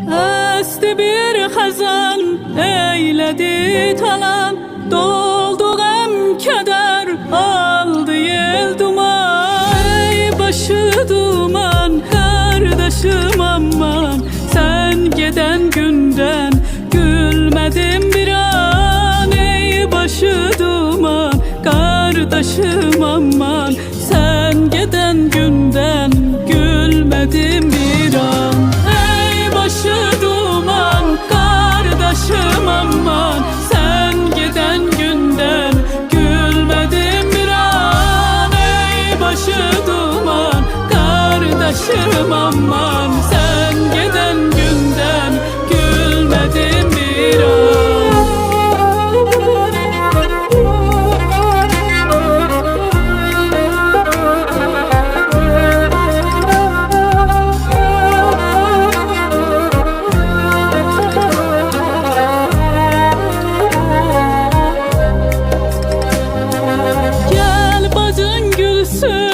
Esti bir hazan eyledi talan. Doldu gam keder aldı yel duman. Ey başı duman her daşım aman. Sen giden günden gülmedim bir an. Ey başı duman kardeşim aman. Sen giden günden başım aman Sen giden günden gülmedim bir an Gel bacın gülsün.